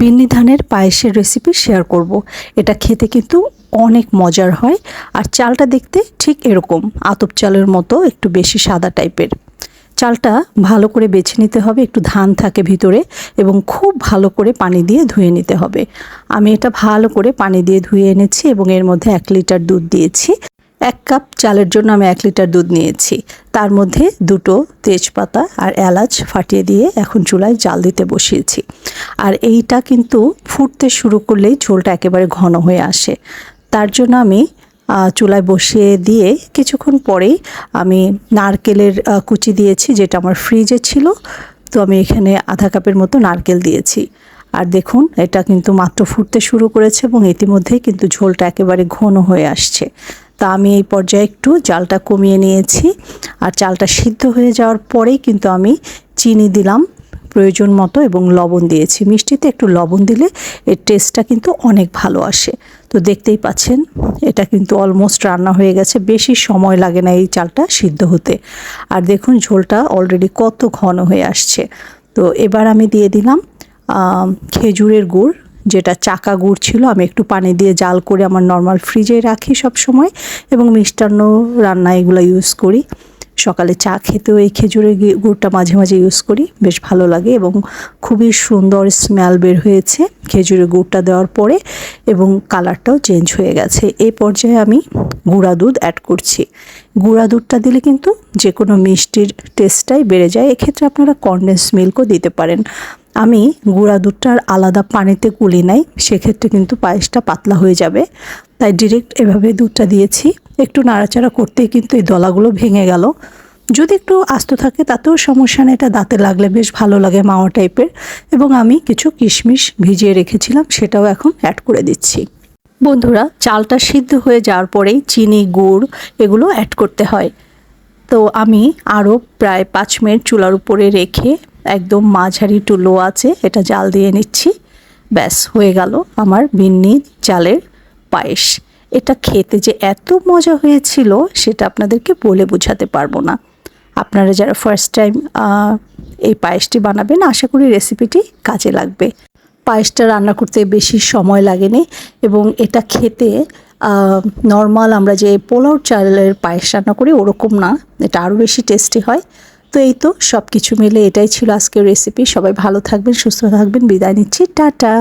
বিন্নি ধানের পায়েসের recipe share করব। এটা খেতে কিন্তু অনেক মজার হয় আর চালটা দেখতে ঠিক এরকম, আতপ চালের মতো একটু বেশি সাদা টাইপের চালটা ভালো করে বেছে নিতে হবে, একটু ধান থাকে ভিতরে এবং খুব ভালো করে পানি দিয়ে ধুয়ে নিতে হবে। আমি এটা ভালো করে পানি দিয়ে ধুয়ে এনেছি এবং এর মধ্যে এক লিটার দুধ দিয়েছি। এক কাপ চালের জন্য আমি এক লিটার দুধ নিয়েছি। তার মধ্যে দুটো তেজপাতা আর এলাচ ফাটিয়ে দিয়ে এখন চুলায় জাল দিতে বসিয়েছি। আর এইটা কিন্তু ফুটতে শুরু করলেই ঝোলটা একেবারে ঘন হয়ে আসে। তার জন্য আমি চুলায় বসিয়ে দিয়ে কিছুক্ষণ পরেই আমি নারকেলের কুচি দিয়েছি যেটা আমার ফ্রিজে ছিল। তো আমি এখানে আধা কাপের মতো নারকেল দিয়েছি। আর দেখুন, এটা কিন্তু মাত্র ফুটতে শুরু করেছে এবং ইতিমধ্যেই কিন্তু ঝোলটা একেবারে ঘন হয়ে আসছে। তা আমি এই পর্যায়ে একটু জালটা কমিয়ে নিয়েছি। আর চালটা সিদ্ধ হয়ে যাওয়ার পরেই কিন্তু আমি চিনি দিলাম প্রয়োজন মতো এবং লবণ দিয়েছি। মিষ্টিতে একটু লবণ দিলে এর টেস্টটা কিন্তু অনেক ভালো আসে। তো দেখতেই পাচ্ছেন, এটা কিন্তু অলমোস্ট রান্না হয়ে গেছে। বেশি সময় লাগে না এই চালটা সিদ্ধ হতে। আর দেখুন, ঝোলটা অলরেডি কত ঘন হয়ে আসছে। তো এবার আমি দিয়ে দিলাম খেজুরের গুড়। যেটা চাকা গুড় ছিল আমি একটু পানি দিয়ে জাল করে আমার নর্মাল ফ্রিজে রাখি সব সময় এবং মিষ্টান্ন রান্না এগুলো ইউজ করি। সকালে চা খেতেও এই খেজুরের গুড়টা মাঝে মাঝে ইউজ করি, বেশ ভালো লাগে এবং খুবই সুন্দর স্মেল বের হয়েছে খেজুরের গুড়টা দেওয়ার পরে এবং কালারটাও চেঞ্জ হয়ে গেছে। এই পর্যায়ে আমি গুঁড়া দুধ অ্যাড করছি। গুঁড়া দুধটা দিলে কিন্তু যে কোনো মিষ্টির টেস্টটাই বেড়ে যায়। এক্ষেত্রে আপনারা কনডেন্স মিল্কও দিতে পারেন। আমি গুঁড়া দুধটা আলাদা পানিতে কুলি নাই, সেক্ষেত্রে কিন্তু পায়েসটা পাতলা হয়ে যাবে। তাই ডিরেক্ট এভাবে দুধটা দিয়েছি। একটু নাড়াচাড়া করতেই কিন্তু এই দলাগুলো ভেঙে গেল। যদি একটু আস্ত থাকে তাতেও সমস্যা নেই, এটা দাঁতে লাগলে বেশ ভালো লাগে মাওয়া টাইপের। এবং আমি কিছু কিশমিশ ভিজিয়ে রেখেছিলাম, সেটাও এখন অ্যাড করে দিচ্ছি। বন্ধুরা, চালটা সিদ্ধ হয়ে যাওয়ার পরেই চিনি, গুড় এগুলো অ্যাড করতে হয়। তো আমি আরও প্রায় পাঁচ মিনিট চুলার উপরে রেখে একদম মাঝারি টু লো আছে, এটা জাল দিয়ে নিচ্ছি। ব্যাস, হয়ে গেল আমার বিন্নি চালের পায়েস। এটা খেতে যে এত মজা হয়েছিল, সেটা আপনাদেরকে বলে বোঝাতে পারব না। আপনারা যারা ফার্স্ট টাইম এই পায়েসটি বানাবেন, আশা করি রেসিপিটি কাজে লাগবে। পায়েসটা রান্না করতে বেশি সময় লাগেনি এবং এটা খেতে নর্মাল আমরা যে পোলাও চালের পায়েস রান্না করি, ওরকম না। এটা আরও বেশি টেস্টি হয়। তো এই তো সব কিছু মিলে এটাই ছিল আজকের রেসিপি সবাই ভালো থাকবেন, সুস্থ থাকবেন। বিদায় নিচ্ছি। টাটা।